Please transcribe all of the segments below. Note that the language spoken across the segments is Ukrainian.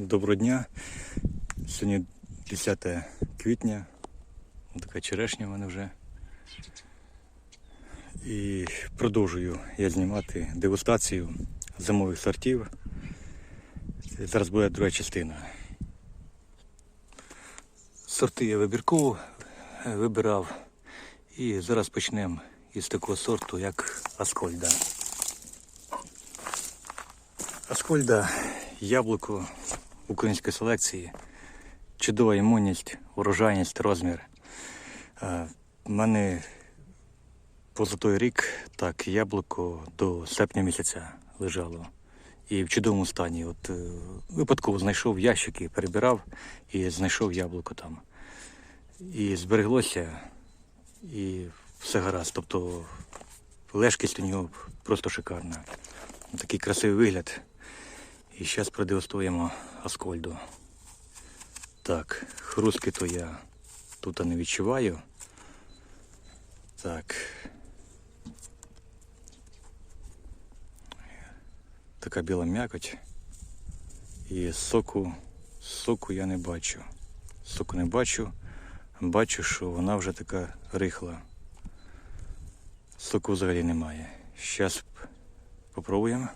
Доброго дня. Сьогодні 10 квітня. Така черешня в мене вже. І продовжую я знімати дегустацію зимових сортів. Зараз буде друга частина. Сорти я вибірково е, вибирав. І зараз почнемо із такого сорту, як Аскольда. Аскольда яблуко української селекції. Чудова імунність, урожайність, розмір. Е, У мене поза той рік так яблуко до серпня місяця лежало. І в чудовому стані. От е, випадково знайшов ящики, перебирав і знайшов яблуко там. І збереглося, і все гаразд. Тобто лежкість у нього просто шикарна. Такий красивий вигляд. І зараз продегустуємо Аскольду. Так, хрустки то я тут не відчуваю. Так. Така біла м'якоть. І соку, соку я не бачу. Соку не бачу. Бачу, що вона вже така рихла. Соку взагалі немає. Зараз попробуємо.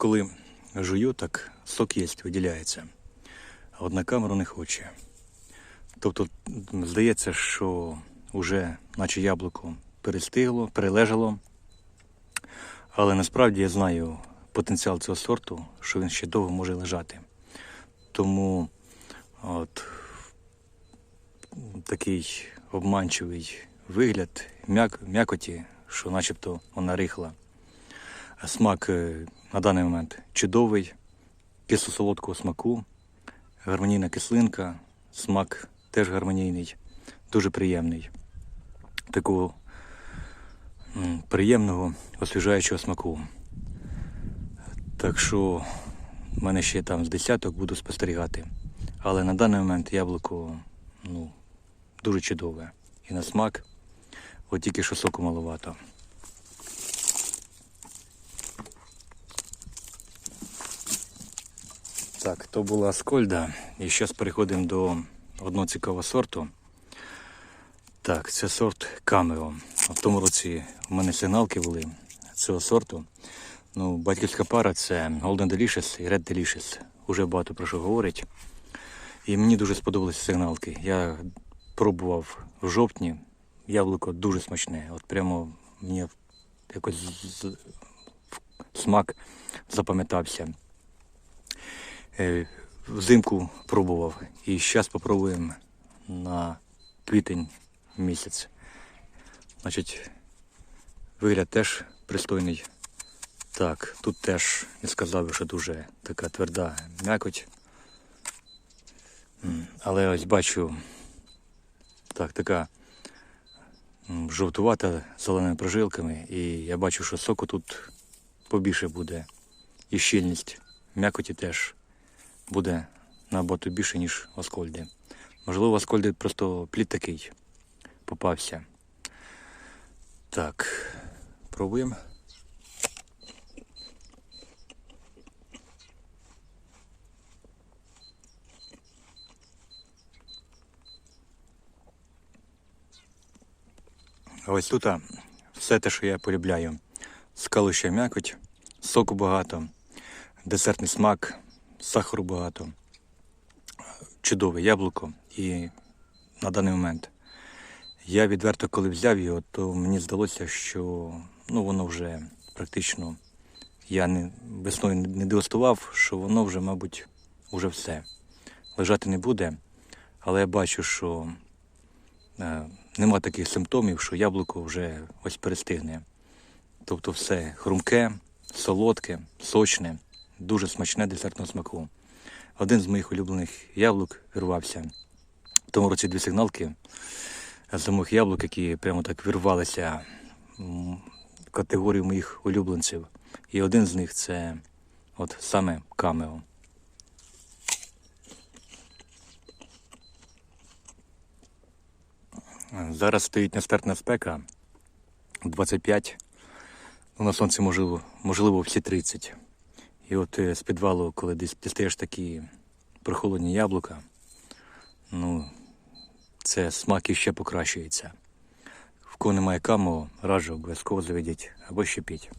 Коли жую, так сок є, виділяється. А от на камеру не хоче. Тобто, здається, що вже наче яблуко перестигло, перележало. Але насправді я знаю потенціал цього сорту, що він ще довго може лежати. Тому от такий обманчивий вигляд м'як, м'якоті, що начебто вона рихла. Смак е, на даний момент чудовий, кисло-солодкого смаку, гармонійна кислинка, смак теж гармонійний, дуже приємний. Такого приємного, освіжаючого смаку. Так що в мене ще там з десяток буду спостерігати. Але на даний момент яблуко ну, дуже чудове. І на смак, от тільки що соку маловато. Так, то була Аскольда. І зараз переходимо до одного цікавого сорту. Так, це сорт Камео. В тому році у мене сигналки були цього сорту. Ну, батьківська пара це Golden Delicious і Red Delicious. Уже багато про що говорить. І мені дуже сподобалися сигналки. Я пробував в жовтні. Яблуко дуже смачне. От прямо мені якось смак запам'ятався. Е, Взимку пробував. І зараз спробуємо на квітень місяць. Значить, вигляд теж пристойний. Так, тут теж я сказав, би, що дуже така тверда м'якоть. Але ось бачу, так, така жовтувата зеленими прожилками. І я бачу, що соку тут побільше буде. І щільність м'якоті теж буде набагато більше, ніж в Аскольді. Можливо, в Аскольді просто плід такий попався. Так, пробуємо. Ось тут все те, що я полюбляю. Скалуща м'якоть, соку багато, десертний смак, сахару багато, чудове яблуко. І на даний момент я відверто, коли взяв його, то мені здалося, що ну, воно вже практично я не, весною не дегустував, що воно вже, мабуть, вже все. Лежати не буде. Але я бачу, що е, нема таких симптомів, що яблуко вже ось перестигне. Тобто все хрумке, солодке, сочне, дуже смачне десертного смаку. Один з моїх улюблених яблук вирвався. В тому році дві сигналки зимових яблук, які прямо так вирвалися в категорію моїх улюбленців. І один з них це от саме камео. Зараз стоїть нестерпна спека 25, ну, на сонці можливо, можливо всі 30. І от е, з підвалу, коли десь дістаєш такі прохолодні яблука, ну, це смак іще покращується. В кого немає каму, раджу обов'язково заведіть або щепіть.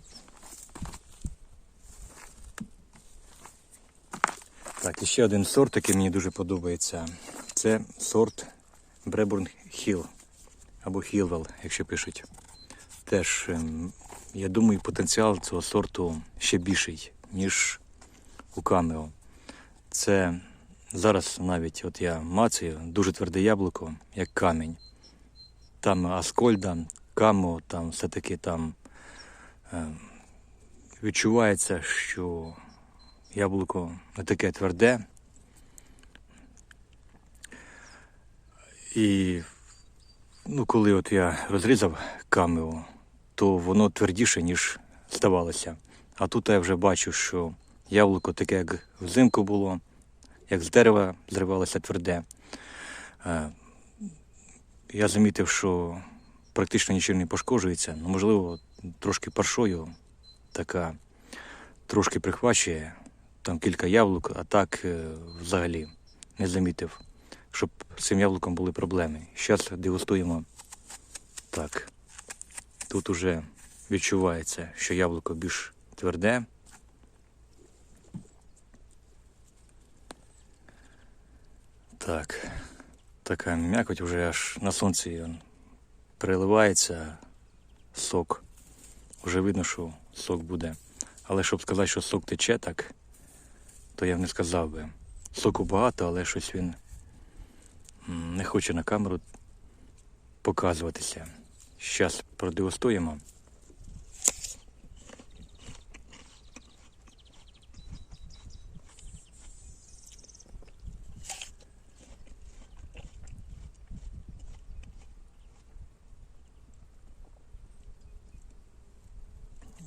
Так, і ще один сорт, який мені дуже подобається. Це сорт Бребурн Hill або Хілвел, якщо пишуть. Теж, ем, я думаю, потенціал цього сорту ще більший, ніж у камео. Це зараз навіть от я мацаю дуже тверде яблуко, як камінь. Там Аскольда, Камо, там все-таки там е, відчувається, що яблуко не таке тверде. І ну, коли от я розрізав камео, то воно твердіше, ніж здавалося. А тут я вже бачу, що яблуко таке, як взимку було, як з дерева зривалося тверде. Е, Я замітив, що практично нічого не пошкоджується. Ну, можливо, трошки паршою така трошки прихвачує, там кілька яблук, а так е, взагалі не замітив, щоб з цим яблуком були проблеми. Зараз дегустуємо так. Тут уже відчувається, що яблуко більш тверде. Так, така м'якоть вже аж на сонці он, переливається сок. Вже видно, що сок буде. Але щоб сказати, що сок тече так, то я б не сказав би. Соку багато, але щось він не хоче на камеру показуватися. Зараз продегустуємо.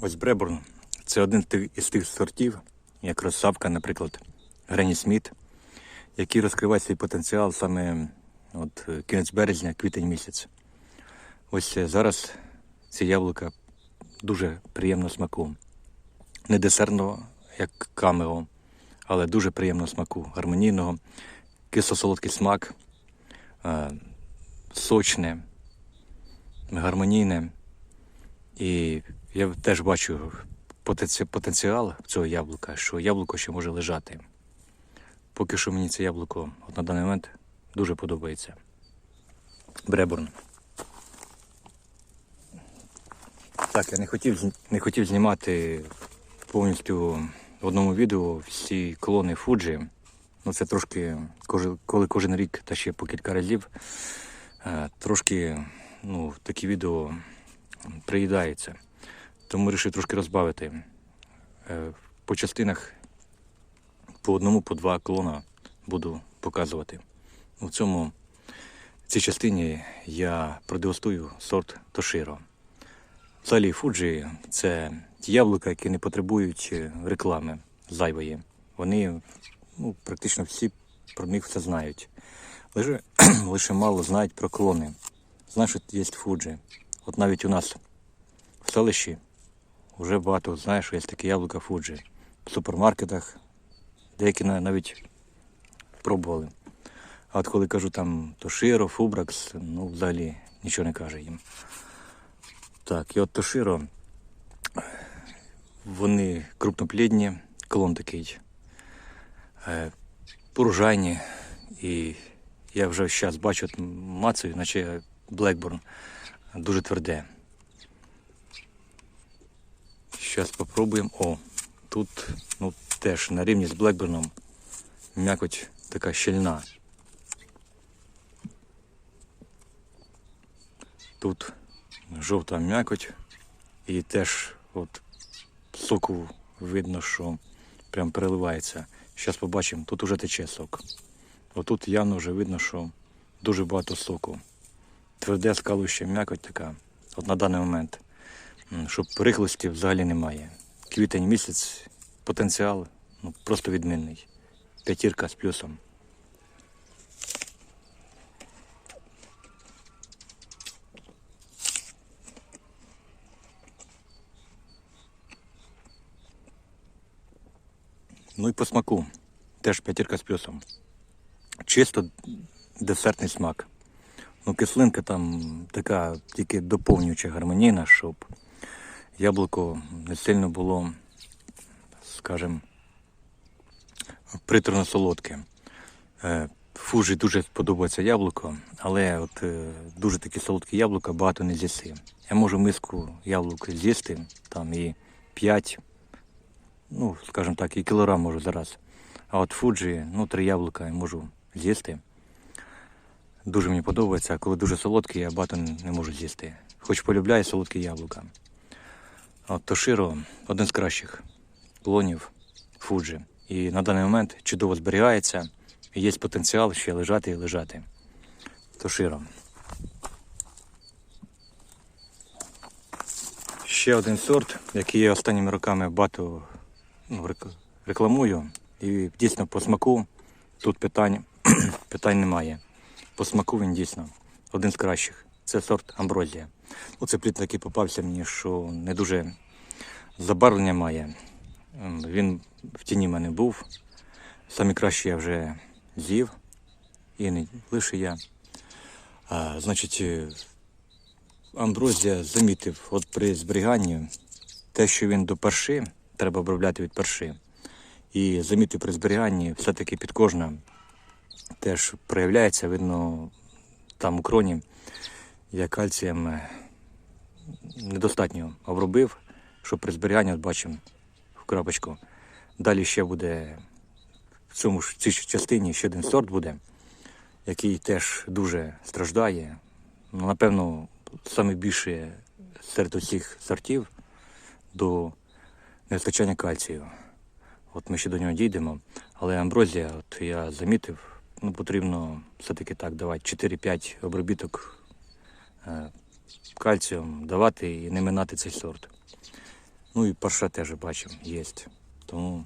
Ось Бребурн це один із тих сортів, як розсавка, наприклад, Грені Сміт, який розкриває свій потенціал саме от, кінець березня, квітень місяць. Ось е, зараз ці яблука дуже приємного смаку. Не десертного, як камео, але дуже приємного смаку, гармонійного, кисло-солодкий смак, е, сочне, гармонійне. І я теж бачу потенціал цього яблука, що яблуко ще може лежати. Поки що мені це яблуко от на даний момент дуже подобається. Бребурн. Так, я не хотів, не хотів знімати повністю в одному відео всі колони Фуджі. Ну це трошки, коли кожен рік та ще по кілька разів, е, трошки ну, такі відео приїдаються. Тому вирішив трошки розбавити. Е, По частинах по одному, по два клона буду показувати. У цьому в цій частині я продегустую сорт Тоширо. Взагалі Фуджі це ті яблука, які не потребують е, реклами зайвої. Вони ну, практично всі про них все знають. Лише, лише мало знають про клони. Знаєш, що є Фуджі. От навіть у нас в селищі вже багато знає, що є такі яблука Фуджі. В супермаркетах деякі навіть пробували. А от коли кажу там Тоширо, Фубракс, ну взагалі нічого не каже їм. Так, і от Тоширо, вони крупноплідні, клон такий, е, урожайні. І я вже зараз бачу, от мацаю, наче Блекборн, дуже тверде. Зараз спробуємо. О, тут ну, теж на рівні з Блекберном м'якоть така щільна. Тут жовта м'якоть і теж от соку видно, що прям переливається. Зараз побачимо, тут уже тече сок. Отут явно вже видно, що дуже багато соку. Тверде скалуще м'якоть така, от на даний момент щоб прихлості взагалі немає. Квітень місяць, потенціал ну, просто відмінний. П'ятірка з плюсом. Ну і по смаку. Теж п'ятірка з плюсом. Чисто десертний смак. Ну, кислинка там така тільки доповнююча гармонійна, щоб яблуко не сильно було, скажімо, приторно солодке. Е, Фужі дуже подобається яблуко, але от е, дуже такі солодкі яблука багато не з'їси. Я можу миску яблук з'їсти, там і 5, ну, скажімо так, і кілограм можу зараз. А от фуджі, ну, три яблука я можу з'їсти. Дуже мені подобається, а коли дуже солодкий, я багато не можу з'їсти. Хоч полюбляю солодкі яблука. От Тоширо один з кращих клонів Фуджі. І на даний момент чудово зберігається. І є потенціал ще лежати і лежати. Тоширо. Ще один сорт, який я останніми роками багато ну, рекламую. І дійсно по смаку тут питань, питань немає. По смаку він дійсно один з кращих. Це сорт Амброзія. Ну, це плід такий попався мені, що не дуже забарвлення має. Ем, Він в тіні мене був. Самі кращі я вже з'їв. І не лише я. А, значить, е, Амброзія замітив от при зберіганні те, що він до перши, треба обробляти від перши. І замітив при зберіганні все-таки підкожна теж проявляється, видно, там у кроні я кальцієм е, недостатньо обробив, що при зберіганні, от бачимо в крапочку. Далі ще буде в цьому ж цій частині ще один сорт буде, який теж дуже страждає. Ну, напевно, саме більше серед усіх сортів до невистачання кальцію. От ми ще до нього дійдемо. Але амброзія, от я замітив, ну потрібно все-таки так давати 4-5 обробіток кальцієм давати і не минати цей сорт. Ну і парша теж бачимо, є. Тому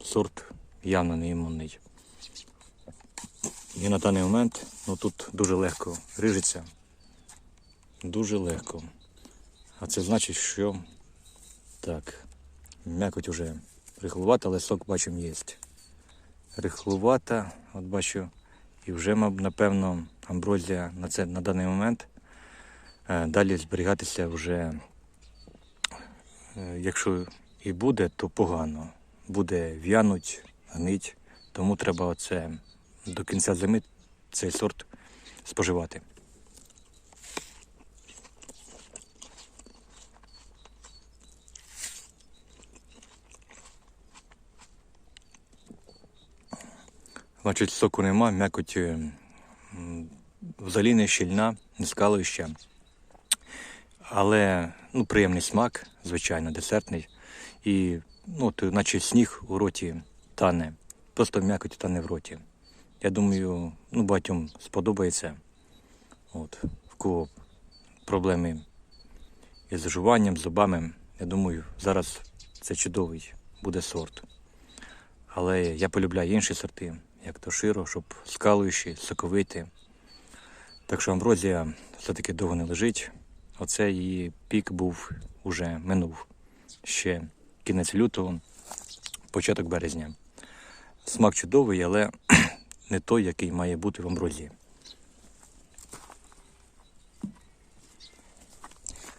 сорт явно не імунний. І на даний момент ну, тут дуже легко рижиться. Дуже легко. А це значить, що так, м'якоть уже рихлувата, але сок бачимо є. Рихлувата, от бачу, і вже, напевно, амброзія на, це, на даний момент е, далі зберігатися вже, е, якщо і буде, то погано. Буде в'януть, гнить, тому треба оце до кінця зими цей сорт споживати. Значить, соку нема, м'якоть взагалі не щільна, не скалуюча. Але ну, приємний смак, звичайно, десертний. І ну, от, наче сніг у роті тане. Просто м'якоть тане в роті. Я думаю, ну, багатьом сподобається. От, в кого проблеми із жуванням, зубами. Я думаю, зараз це чудовий буде сорт. Але я полюбляю інші сорти, як то широ, щоб скалуючі, соковиті. Так що амброзія все-таки довго не лежить. Оце її пік був уже минув. Ще кінець лютого, початок березня. Смак чудовий, але не той, який має бути в амброзії.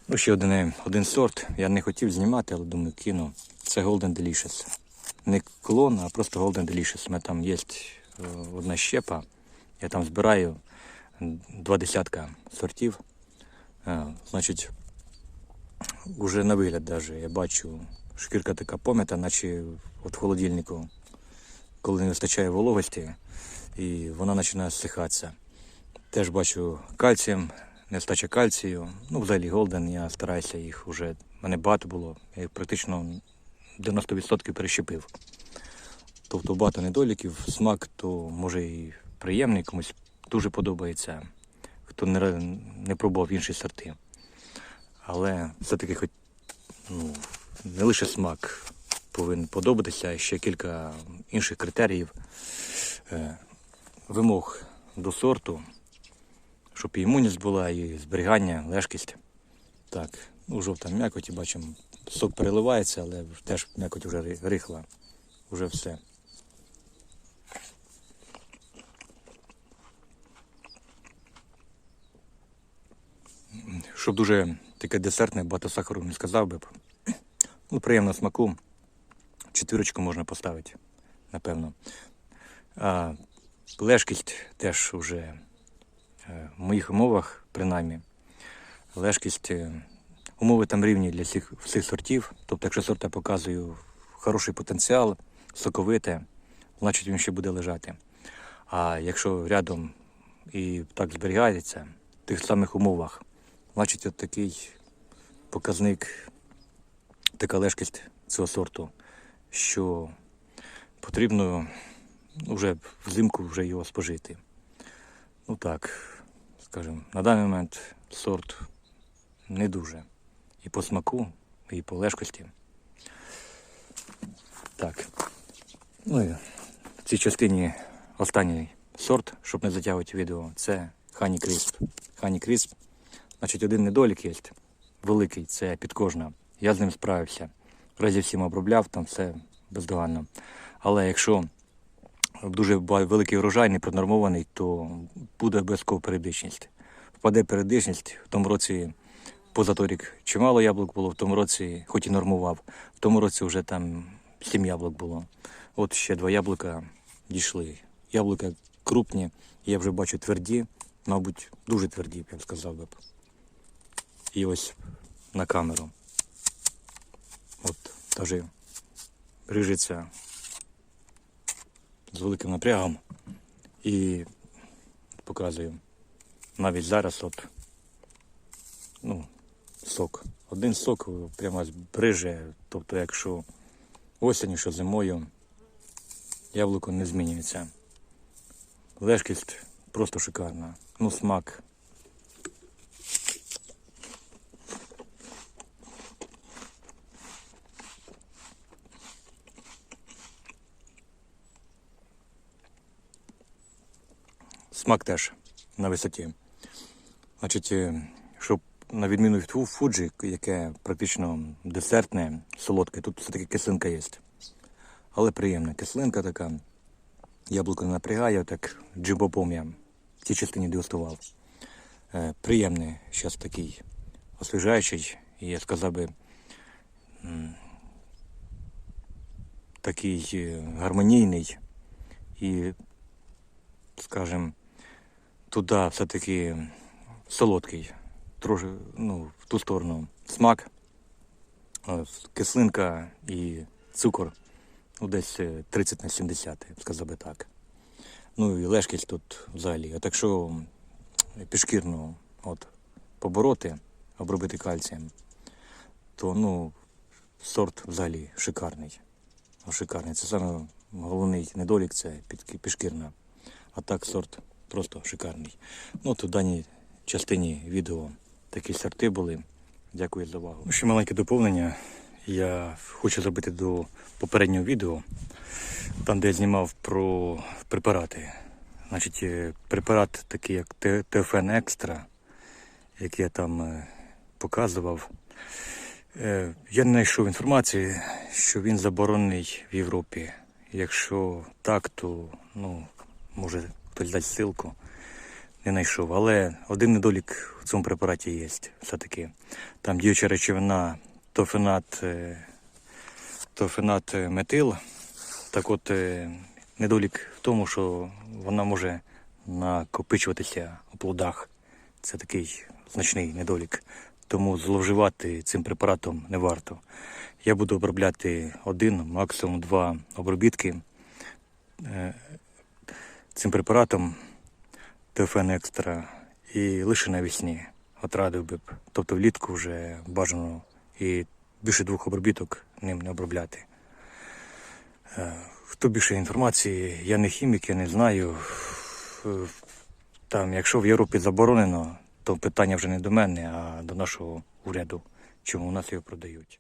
Ну, ще один, один сорт. Я не хотів знімати, але думаю, кину. Це Golden Delicious. Не клон, а просто Golden Delicious. У мене там є одна щепа. Я там збираю два десятка сортів. Е, Значить, уже на вигляд даже я бачу, шкірка така пом'ята, наче от в холодильнику, коли не вистачає вологості, і вона починає зсихатися. Теж бачу кальцієм, нестача кальцію. Ну, взагалі голден, я стараюся їх вже. мене багато було. Я їх практично 90% перещепив. Тобто багато недоліків, смак, то може і приємний, комусь дуже подобається, хто не, не пробував інші сорти. Але все-таки хоч ну, не лише смак повинен подобатися, а ще кілька інших критеріїв, е, вимог до сорту, щоб і імунність була, і зберігання, лежкість. Так, ну, жовта м'якоть, і бачимо, сок переливається, але теж м'якоть вже ри- рихла. вже все. Щоб дуже таке десертне, багато сахару не сказав би. Ну, приємно смаку. Четвірочку можна поставити, напевно. А лежкість теж вже е, в моїх умовах, принаймні. Лежкість, е, умови там рівні для всіх, всіх сортів. Тобто, якщо сорт я показую хороший потенціал, соковите, значить він ще буде лежати. А якщо рядом і так зберігається в тих самих умовах, значить от такий показник, така лежкість цього сорту, що потрібно ну, вже взимку вже його спожити. Ну так, скажімо, на даний момент сорт не дуже. І по смаку, і по лежкості. Так. Ну і в цій частині останній сорт, щоб не затягувати відео, це Хані Крісп. Хані Крісп. Значить, один недолік є, великий, це підкожна. Я з ним справився. Разів всім обробляв, там все бездоганно. Але якщо дуже великий врожай, не пронормований, то буде обов'язково періодичність. Впаде періодичність. В тому році позаторік чимало яблук було, в тому році, хоч і нормував, в тому році вже там сім яблук було. От ще два яблука дійшли. Яблука крупні, я вже бачу тверді, мабуть, дуже тверді, я б сказав би. І ось на камеру. От теж рижиться з великим напрягом і показую. Навіть зараз от, ну, сок. Один сок прямо бриже. Тобто, якщо осінню, що зимою, яблуко не змінюється. Лежкість просто шикарна. Ну, смак. Смак теж на висоті. Значить, е, щоб на відміну від фу- фуджі, яке практично десертне, солодке, тут все-таки кислинка є. Але приємна кислинка така. Яблуко не напрягає, так джибопом я в тій частині дегустував. Е, приємний, зараз такий освіжаючий, і я сказав би, такий е, гармонійний і, скажімо, туди все-таки солодкий, трохи ну, в ту сторону смак, е, кислинка і цукор. Ну, десь е, 30 на 70, сказав би так. Ну і лежкість тут взагалі. А так що пішкірну от, побороти, обробити кальцієм, то ну, сорт взагалі шикарний. Шикарний. Це саме головний недолік це пішкірна. А так сорт просто шикарний. Ну, тут в даній частині відео такі сорти були. Дякую за увагу. Ще маленьке доповнення. Я хочу зробити до попереднього відео, там, де я знімав про препарати. Значить, е, препарат такий, як Теофен Екстра, який я там е, показував. Е, Я не знайшов інформації, що він заборонений в Європі. Якщо так, то ну, може хтось дасть ссылку. Не знайшов. Але один недолік в цьому препараті є все-таки. Там діюча речовина тофенат, е, тофенат е, метил. Так от е, недолік в тому, що вона може накопичуватися у плодах. Це такий значний недолік. Тому зловживати цим препаратом не варто. Я буду обробляти один, максимум два обробітки цим препаратом ТФН екстра і лише навесні. От радив би б. Тобто влітку вже бажано і більше двох обробіток ним не обробляти. Е, Хто більше інформації, я не хімік, я не знаю. Е, Там, якщо в Європі заборонено, то питання вже не до мене, а до нашого уряду, чому у нас його продають.